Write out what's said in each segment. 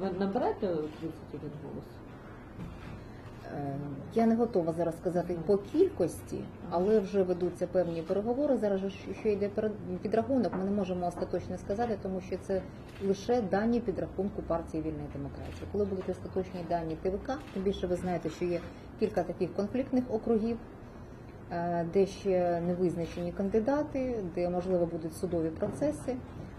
Ви наберете 31 голос? Е, Я не готова зараз сказати по кількості, але вже ведуться певні переговори. Зараз що йде підрахунок, ми не можемо остаточно сказати, тому що це лише дані підрахунку партії вільної демократії. Коли будуть остаточні дані ТВК, тим більше ви знаєте, що є кілька таких конфліктних округів, е, де ще не визначені кандидати, де можливо будуть судові процеси.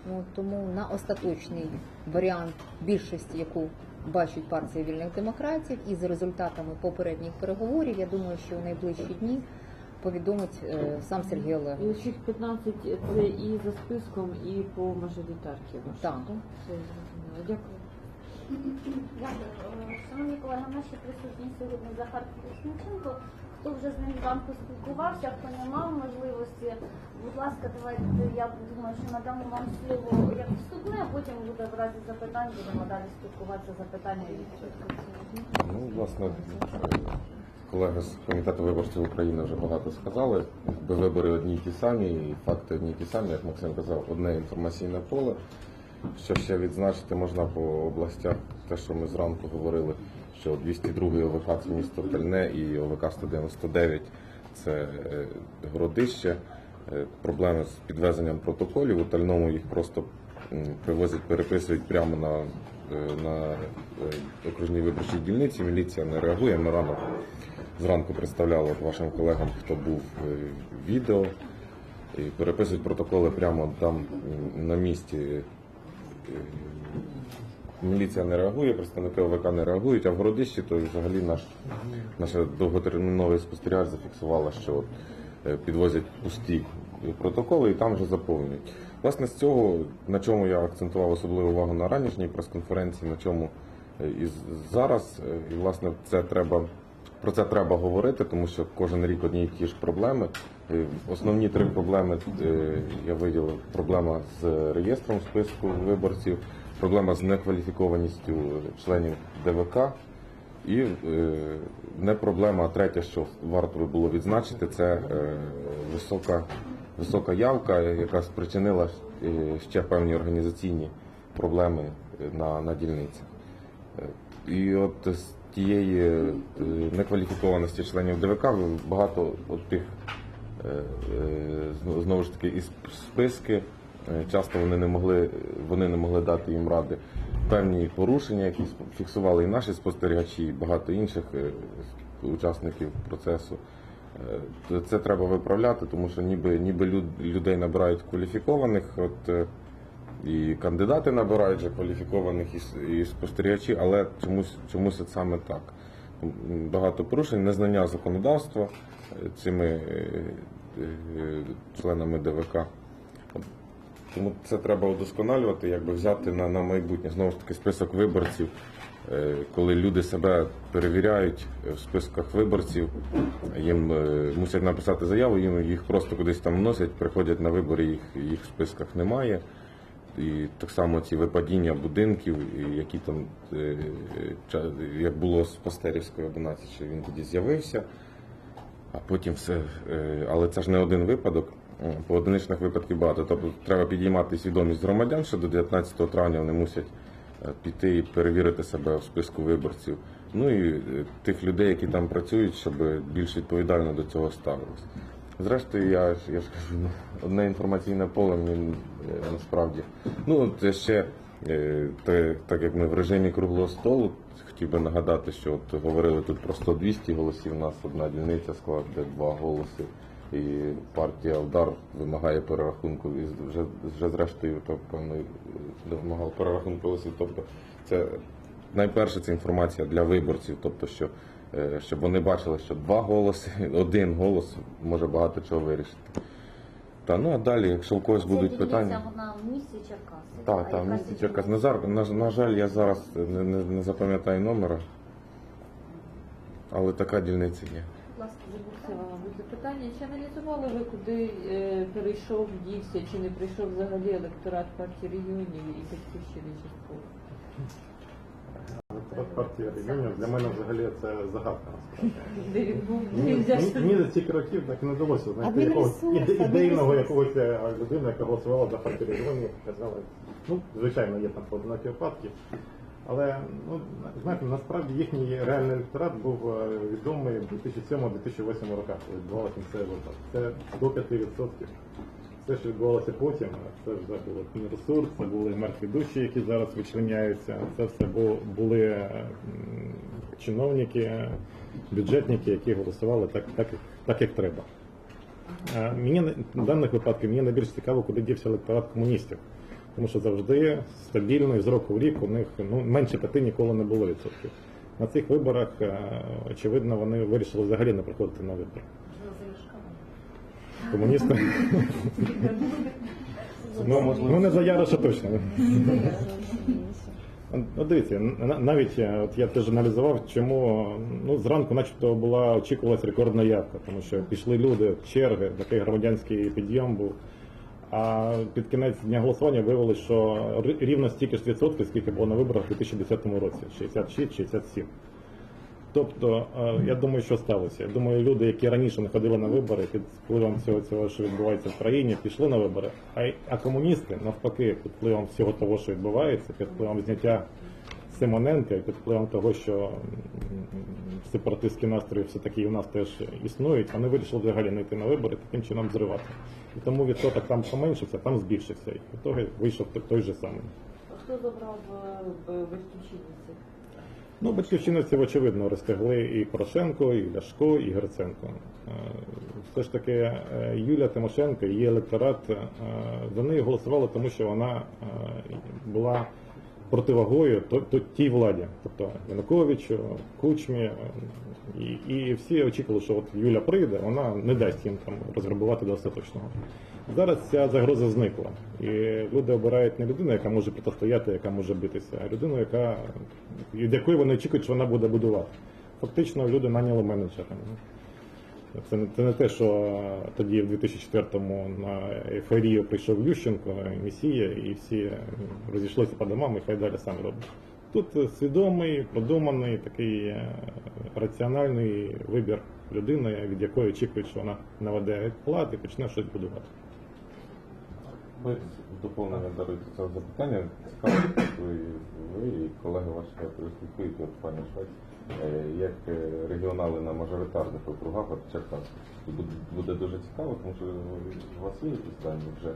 Ну, тому на остаточний варіант більшості, яку бачить партія вільних демократів, і за результатами попередніх переговорів, я думаю, що в найближчі дні повідомить е, сам Сергій І Олегович. усіх 15 це і за списком, і по мажоритарці. вашій, Так. Все зрозуміло. Дякую. Дякую. Е, Шановні колеги, наші присутні сьогодні Захар Киричниченко. Хто вже з ним зранку спілкувався, хто не мав можливості, будь ласка, давайте я думаю, що надамо вам слово як вступне, а потім буде в разі запитань, будемо далі спілкуватися запитання. Ну, власне, колеги з комітету виборців України вже багато сказали. Якби вибори одні й ті самі, і факти одні й ті самі, як Максим казав, одне інформаційне поле. Що ще відзначити можна по областях, те, що ми зранку говорили, що 202 ОВК це місто Тальне і ОВК 199 це е, городище. Е, Проблеми з підвезенням протоколів. У Тальному їх просто привозять, переписують прямо на, е, на окружній виборчій дільниці. Міліція не реагує. Ми рано зранку представляли вашим колегам, хто був відео. І переписують протоколи прямо там на місці. Міліція не реагує, представники ОВК не реагують, а в Городищі то взагалі наш, наша довготерміновий спостерігач зафіксувала, що от, е, підвозять пусті протоколи і там вже заповнюють. Власне, з цього, на чому я акцентував особливу увагу на ранішній прес-конференції, на чому е, і зараз, е, і власне це треба. Про це треба говорити, тому що кожен рік одні й ті ж проблеми. Основні три проблеми я виділив: проблема з реєстром списку виборців, проблема з некваліфікованістю членів ДВК. І е, не проблема, а третє, що варто було відзначити, це е, висока, висока явка, яка спричинила е, ще певні організаційні проблеми е, на, на дільниці. Е, І от з тієї е, некваліфікованості членів ДВК багато от тих е, е, знову ж таки і списки. Е, Часто вони не могли вони не могли дати їм ради певні порушення, які фіксували і наші спостерігачі, і багато інших е, учасників процесу. Е, Це треба виправляти, тому що ніби ніби людей набирають кваліфікованих, от і кандидати набирають вже кваліфікованих і, спостерігачі, але чомусь чомусь саме так. Багато порушень, незнання законодавства цими членами ДВК. Тому це треба удосконалювати, якби взяти на, на майбутнє. Знову ж таки, список виборців, е, коли люди себе перевіряють в списках виборців, їм е, мусять написати заяву, їм їх просто кудись там вносять, приходять на вибори, їх, їх в списках немає. І так само ці випадіння будинків, які там, е, як було з Пастерівської 11, що він тоді з'явився, а потім все. е, Але це ж не один випадок. М, Поодиничних випадків багато. Тобто треба підіймати свідомість громадян, що до 19 травня вони мусять е, піти і перевірити себе в списку виборців. Ну і е, тих людей, які там працюють, щоб більш відповідально до цього ставилися. Зрештою, я я ж кажу, ну, одне інформаційне поле е, насправді. Ну, це ще е, те, так як ми в режимі круглого столу, хотів би нагадати, що от говорили тут про 100-200 голосів. У нас одна дільниця складає два голоси. І партія Удар вимагає перерахунку і вже вже зрештою певно вимагав перерахунку голосів. Тобто це найперше це інформація для виборців, тобто що е, щоб вони бачили, що два голоси, один голос може багато чого вирішити. Та ну а далі, якщо у когось будуть питання. вона в місті Черкаси. Так, так, яка місті? Черкас. На, на, на жаль, я зараз не, не, не запам'ятаю номера, але така дільниця є. Це запитання. мабуть запитання. Чи аналізували ви, куди е, перейшов, дівся, чи не прийшов взагалі електорат партії регіонів і батьківщини частково? Електорат партії регіонів для мене взагалі це загадка насправді. Де він був? Мені, за стільки років так і не вдалося знайти якогось Адмінресурс, іде- ідейного адмінресурс. якогось е, людини, яка голосувала за партію регіонів, казала, ну, звичайно, є там поодинокі випадки, Але ну знаєте, насправді їхній реальний електорат був е, відомий в 2007-2008 роках, коли відбувалося місцеві вибори. Це до 5%. Все, що відбувалося потім, це вже було ресурс, це були мертві душі, які зараз вичленяються. Це все були е, чиновники, бюджетники, які голосували так, так, так як треба. Е, Мені в даних випадках мені найбільш цікаво, куди дівся електорат комуністів. Тому що завжди стабільно і з року в рік у них ну, менше п'яти ніколи не було відсотків. На цих виборах, е, очевидно, вони вирішили взагалі не приходити на вибори. Комуністи. Ну, ну не за Яроша точно. Ну, дивіться, на- навіть е, от я теж аналізував, чому ну зранку, начебто, була очікувалася рекордна явка, тому що пішли люди, черги, такий громадянський підйом був. А під кінець дня голосування виявилось, що рівно стільки ж відсотків, скільки було на виборах у 2010 році 66-67. Тобто, е, я думаю, що сталося. Я думаю, люди, які раніше не ходили на вибори, під впливом всього цього, що відбувається в країні, пішли на вибори. А, а комуністи, навпаки, під впливом всього того, що відбувається, під впливом зняття Симоненка, під впливом того, що сепаратистські настрої все-таки в нас теж існують, вони вирішили взагалі не йти на вибори, таким чином зривати. І тому відсоток там поменшився, там збільшився. І в ітогі вийшов той же самий. А хто забрав е, батьківщиниці? Ну, батьківщиновці, очевидно, розтягли і Порошенко, і Ляшко, і Гриценко. Е, Все ж таки, е, Юлія Тимошенко, її електорат, е, за неї голосували, тому що вона е, була противагою то- то- тій владі, тобто Януковичу, Кучмі. е, І, і всі очікували, що от Юля прийде, вона не дасть їм там розграбувати до остаточного. Зараз ця загроза зникла. І люди обирають не людину, яка може протистояти, яка може битися, а людину, яка від якої вони очікують, що вона буде будувати. Фактично люди наняли менеджера. Це не, це не те, що тоді в 2004-му на еферію прийшов Ющенко, Месія, і всі розійшлися по домам, і хай далі сам робить. Тут свідомий, продуманий, такий е, раціональний вибір людини, від якої очікують, що вона наведе плат і почне щось будувати. Ви доповнення даруєте це запитання. Цікаво, ви, і колеги ваші от пані Швець, як е, регіонали на мажоритарних округах, от Черкас. Буде, буде дуже цікаво, тому що у вас є якісь дані вже.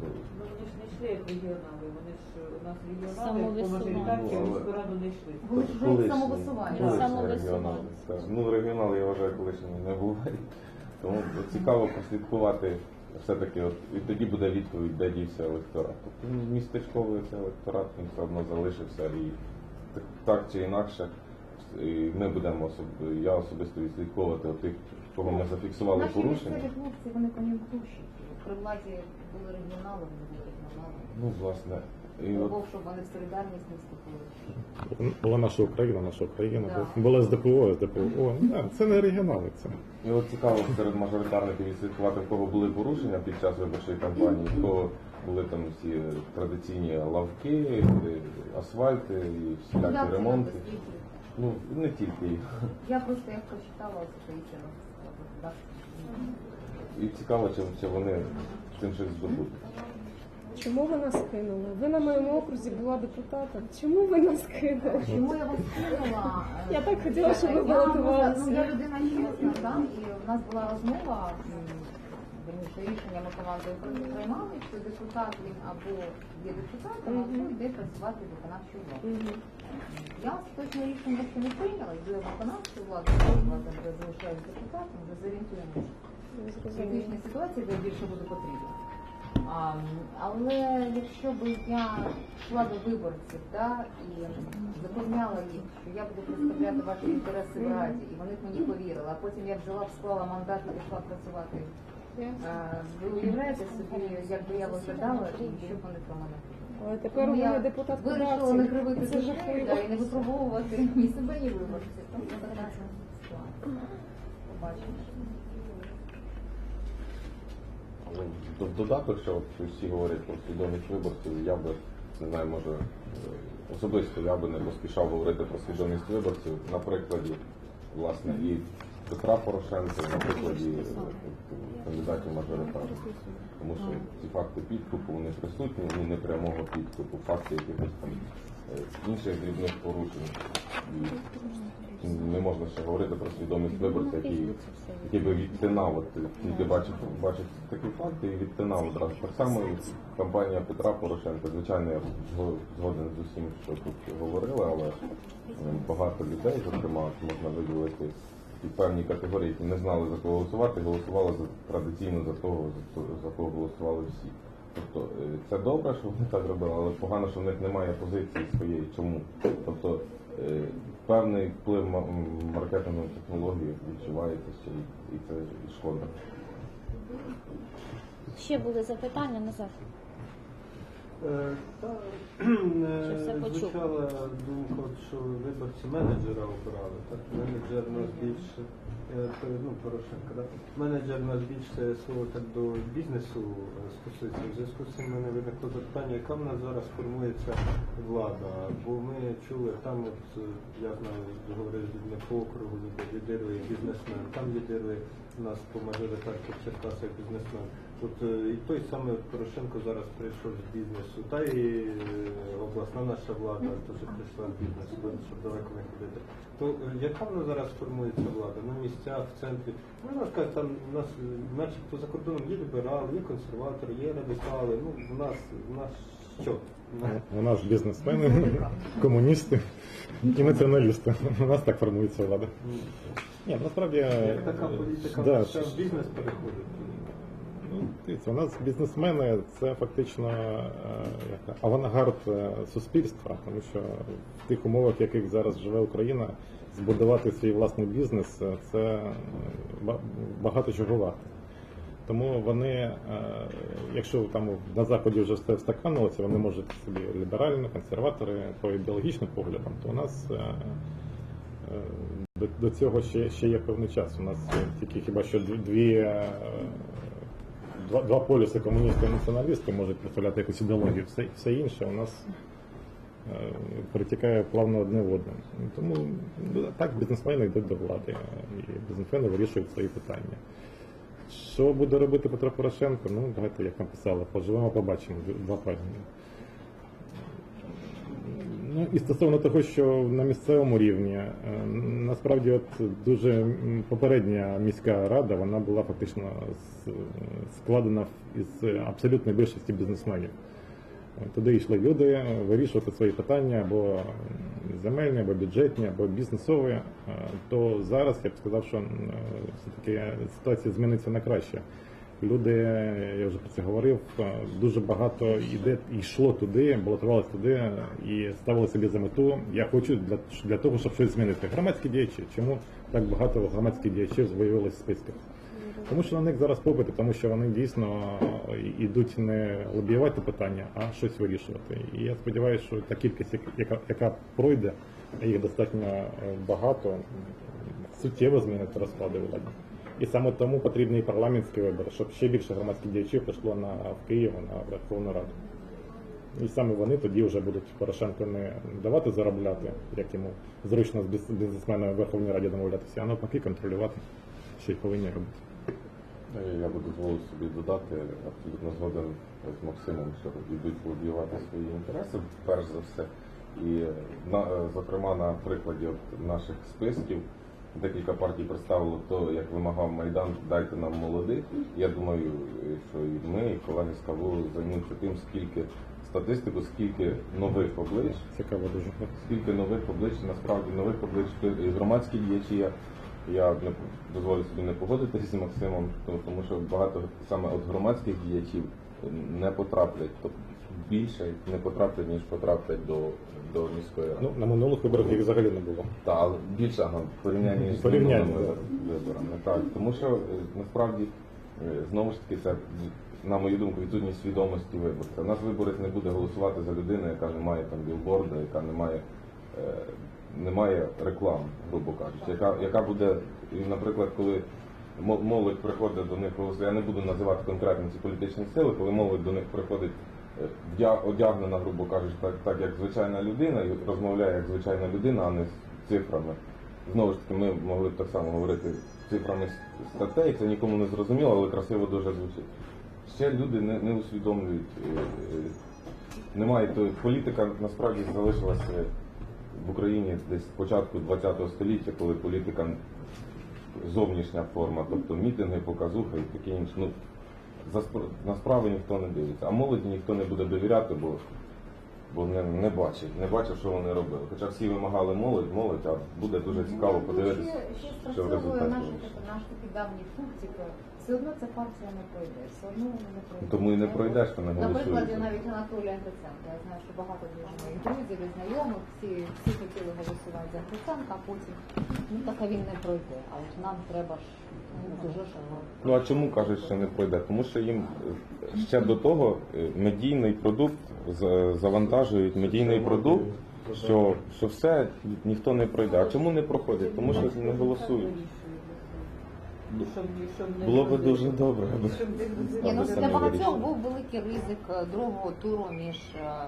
Ну вони ж не йшли як регіонали, вони ж у нас регіонали по мажоритарці в міську раду не йшли. Вони ж вже Колишні- самовисування. Самовисування. регіонали. Ну, регіонали, я вважаю, колишніми не бувають. Тому цікаво прослідкувати все-таки, от, і тоді буде відповідь, де дівся електорат. Тобто містечковий цей електорат він все одно залишився і так, так чи інакше. І ми будемо особ... я особисто відслідковувати тих, кого ми зафіксували Наші порушення. місцеві хлопці, вони кон'юнктурщики. При владі були регіонали, вони були регіонали. Ну, власне. І от, щоб вони в солідарність не вступили. Була наша Україна, наша Україна, Да. була СДПО, СДПО. Да, це не регіонали, це. І от цікаво серед мажоритарників відслідкувати, в кого були порушення під час виборчої кампанії, в кого були там всі традиційні лавки, е, асфальти і всілякі Куди це ремонти. Ну не тільки їх. Я просто як прочитала, таїться І цікаво, чи, чи вони цим щось здобудуть. Чому ви нас кинули? Ви на моєму окрузі була депутатом. Чому ви нас кинули? Чому я вас кинула? Я так хотіла, щоб ви балотувалися. Ну, я людина чесна, так, і в нас була розмова, верніше, рішення ми командою приймали, що депутат він або є депутатом, або йде працювати виконавчу владу. Я точно рішення ще не прийняла, йду я виконавчу владу, влада вже залишаюсь депутатом, вже зорієнтуємося зрозуміла. ситуації, де більше буде потрібно. А, але якщо б я йшла до виборців да, і запевняла їх, що я буду представляти ваші інтереси в раді, і вони б мені повірили, а потім я взяла б склала мандат і пішла працювати. Ви уявляєте собі, як би я виглядала і що б вони про мене подумали? Але тепер у мене депутат вирішила не кривити Це жахливо. да, і не випробовувати ні себе, ні виборців. Тому що така. Побачимо. Додаток, що от всі говорять про свідомість виборців, я би не знаю, може е, особисто я би не поспішав говорити про свідомість виборців на прикладі власне і Петра Порошенка, і на прикладі е, кандидатів мажоритарів. Тому що ці факти підкупу вони присутні, ну не прямого підкупу, факти якихось там е, інших дрібних порушень. І Не можна ще говорити про свідомість виборця, який, який би відтинав, от, тільки бачив, бачив такі факти і відтинав одразу. Так само і кампанія Петра Порошенка. Звичайно, я зго- згоден з усім, що тут говорили, але е, багато людей, зокрема, можна виділити і певні категорії, які не знали за кого голосувати, голосували за традиційно за того, за, кого голосували всі. Тобто е, це добре, що вони так робили, але погано, що в них немає позиції своєї. Чому? Тобто е, певний вплив ма- маркетингової технології відчувається ще і це і шкода. Ще були запитання назад. Е, Та Чи все е, почув? звучала думка, що виборці менеджера обирали. Так, менеджер нас більше ну, Порошенка, да? менеджер нас більше слово так до бізнесу е, стосується. В зв'язку з цим мене виникло запитання, яка в нас зараз формується влада? Бо ми чули там, от е, я знаю, говорив людьми по округу, лідирує бізнесмен, там лідирує у нас по мажоритарці Черкасах бізнесмен. От е, і той самий Порошенко зараз прийшов з бізнесу, та і е, обласна наша влада теж прийшла з бізнесу, щоб далеко не ходити. То е, яка в нас зараз формується влада? На місцях, в центрі? Можна сказати, там у нас е, начебто за кордоном є ліберали, є консерватори, є радикали. Ну, в нас, в нас що? У нас бізнесмени, комуністи і націоналісти. У нас так формується влада. Ні, насправді Як така політика да, в бізнес переходить? Дивіться, у нас бізнесмени це фактично е, як, авангард е, суспільства, тому що в тих умовах, в яких зараз живе Україна, збудувати свій власний бізнес це е, багато чого варто. Тому вони, якщо там на заході вже все встаканилося, вони можуть собі ліберальні, консерватори по ідеологічним поглядам, то у нас до, цього ще, ще є певний час. У нас тільки хіба що дві- два, два полюси комуністи і націоналісти можуть представляти якусь ідеологію. Все, все інше у нас е, перетікає плавно одне в одне. Тому ну, так бізнесмени йдуть до влади, і бізнесмени вирішують свої питання. Що буде робити Петро Порошенко? Ну, давайте, як написали, поживемо, побачимо два пальні. Ну і стосовно того, що на місцевому рівні, е, насправді, от дуже попередня міська рада, вона була фактично складена із абсолютної більшості бізнесменів. Туди йшли люди е, вирішувати свої питання або земельні, або бюджетні, або бізнесові. Е, То зараз я б сказав, що е, все-таки ситуація зміниться на краще. Люди, я вже про це говорив, е, дуже багато іде йшло туди, балотувалося туди і ставили собі за мету. Я хочу для, для того, щоб щось змінити. Громадські діячі. Чому так багато громадських діячів виявилось в списках? Тому що на них зараз попити, тому що вони дійсно йдуть не лобіювати питання, а щось вирішувати. І я сподіваюся, що та кількість, яка, яка пройде, їх достатньо е, багато, суттєво змінить розклади влади. І саме тому потрібні і парламентські вибори, щоб ще більше громадських діячів прийшло на в Київ на Верховну Раду. І саме вони тоді вже будуть Порошенко не давати заробляти, як йому зручно з бізнесменами в Верховній Раді домовлятися, а навпаки контролювати, що й повинні робити. Е, Я би дозволив собі додати абсолютно згоден з Максимом, що йдуть лобіювати свої інтереси, перш за все. І на, е, зокрема на прикладі наших списків декілька партій представило то, як вимагав Майдан, дайте нам молодих. Я думаю, що і ми, і колеги з КАВУ займуться тим, скільки статистику, скільки нових облич Цікаво дуже. скільки нових облич, насправді нових облич і громадські діячі. Я, я не дозволю собі не погодитися з Максимом, тому, тому що багато саме от громадських діячів не потраплять, тобто більше не потраплять, ніж потраплять до, до міської ради. Ну, на минулих виборах їх взагалі не було. Та, але більше ага, в порівнянні з минулими виборами. Так, тому що е, насправді е, знову ж таки це, на мою думку, відсутність свідомості виборця. У нас виборець не буде голосувати за людину, яка не має там білборда, яка не має, е, не має реклами, грубо кажучи, яка, яка буде, наприклад, коли мо- молодь приходить до них я не буду називати конкретно ці політичні сили, коли молодь до них приходить одягнена, грубо кажучи, так, так як звичайна людина, і розмовляє як звичайна людина, а не з цифрами. Знову ж таки, ми могли б так само говорити цифрами статей, це нікому не зрозуміло, але красиво дуже звучить. Ще люди не, не усвідомлюють е, е, немає то політика насправді залишилася в Україні десь з початку ХХ століття, коли політика зовнішня форма, тобто мітинги, показуха і таке інше. Ну, на справи ніхто не дивиться, а молоді ніхто не буде довіряти, бо, бо не, не бачить, не бачив, що вони робили. Хоча всі вимагали молодь, молодь, а буде дуже цікаво подивитися. Ще, що в результаті наш, вийшло. наш такий давній пунктик. Все одно ця партія не пройде. Все одно вона не пройде. Тому і не пройдеш, то не Наприклад, голосуєш. навіть Анатолія Гриценка. Я знаю, що багато дуже моїх друзів і знайомих, всі, всі хотіли голосувати за Гриценка, а потім, ну так він не пройде. А от нам треба ж ну, а чому кажуть, що не пройде? Тому що їм е, ще до того е, медійний продукт завантажують медійний продукт, що, що все ніхто не пройде. А чому не проходить? Тому що не голосують. Щоб, щоб Було би дуже добре. аби- Ні, Аби ну, самі для багатьох вирішили. був великий ризик е, другого туру між е,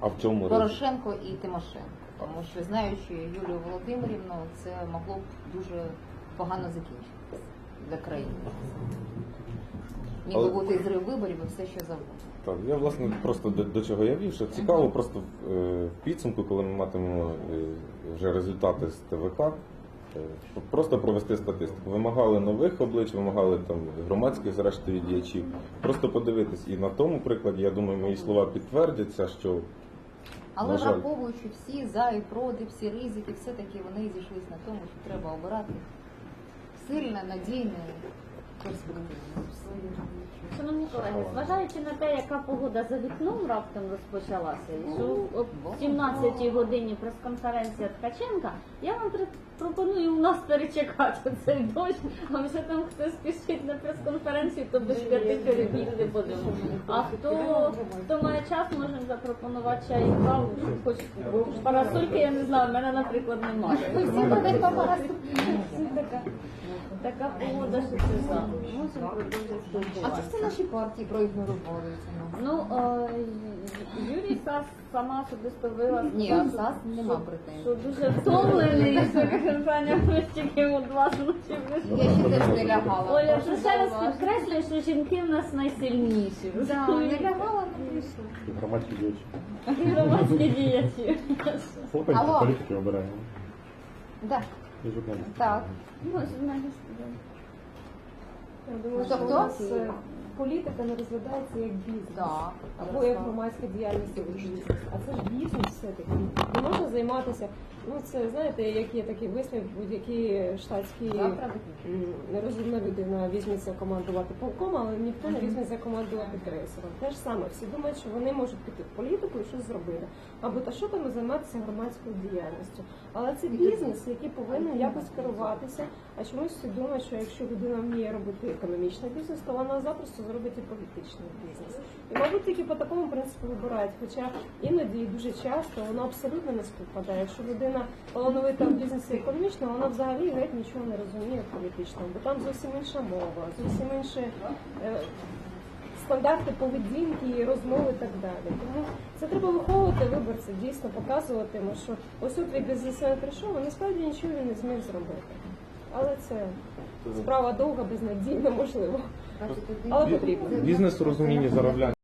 А в чому ризик? Порошенко і Тимошенко. Тому що знаючи Юлію Володимирівну, це могло б дуже погано закінчитися для країни. Міг би Але- бути і зрив виборів і все, що завгодно. Так, я власне просто до, до чого я вів, що цікаво просто в, е, в підсумку, коли ми матимемо е, вже результати з ТВК, е, просто провести статистику. Вимагали нових облич, вимагали там громадських зрештою діячів. Просто подивитись. І на тому прикладі, я думаю, мої слова підтвердяться, що Але На жаль. враховуючи всі за і проти, всі ризики, все-таки вони зійшлися на тому, що треба обирати сильне, надійне, перспективне. Шановні колеги, зважаючи на те, яка погода за вікном раптом розпочалася, і що о 17-й годині прес-конференція Ткаченка, я вам пропоную у нас перечекати цей дощ, а вже там хто спішить на прес-конференцію, то без п'яти перебігти будемо. А хто, хто має час, можемо запропонувати чай і каву, хоч парасольки, я не знаю, в мене, наприклад, немає. Така, погода, що це за. Можемо продовжити це наші партії проігнорували ну. Ну, е, Юрій Сас сама особисто вила. Ні, а САС нема претензій. Що дуже втомлений, що тільки йому два ночі вийшло. Я ще теж не лягала. Оля, що ще раз підкреслюю, що жінки в нас найсильніші. Да, не лягала, не вийшла. Громадські діячі. І громадські діячі. Хлопець політики обирає. Да, І журналісти. так. Ну, журналісти. Я думаю, Тобто? Політика не розглядається як бізнес. Да. Або як громадська діяльність бізнес. А це ж бізнес все-таки. Не можна займатися. Ну це знаєте, як є такий вислів, будь-які штатські нерозумна людина візьметься командувати полком, але ніхто не візьметься командувати крейсером. Те ж саме, всі думають, що вони можуть піти в політику і щось зробити. Або та що там займатися громадською діяльністю. Але це бізнес, який повинен якось керуватися. А чомусь всі думають, що якщо людина вміє робити економічний бізнес, то вона запросто зробить і політичний бізнес. І, мабуть, тільки по такому принципу вибирають. Хоча іноді і дуже часто воно абсолютно не співпадає. Якщо людина талановита в бізнесі економічно, вона взагалі геть нічого не розуміє в політичному, бо там зовсім інша мова, зовсім інші е, стандарти поведінки, розмови і так далі. Тому це треба виховувати виборців, дійсно показувати, йому, що ось тут від бізнесмена прийшов, а насправді нічого він не зміг зробити. Але це справа довга, безнадійна, можливо. Але бізнес розуміння заробляння.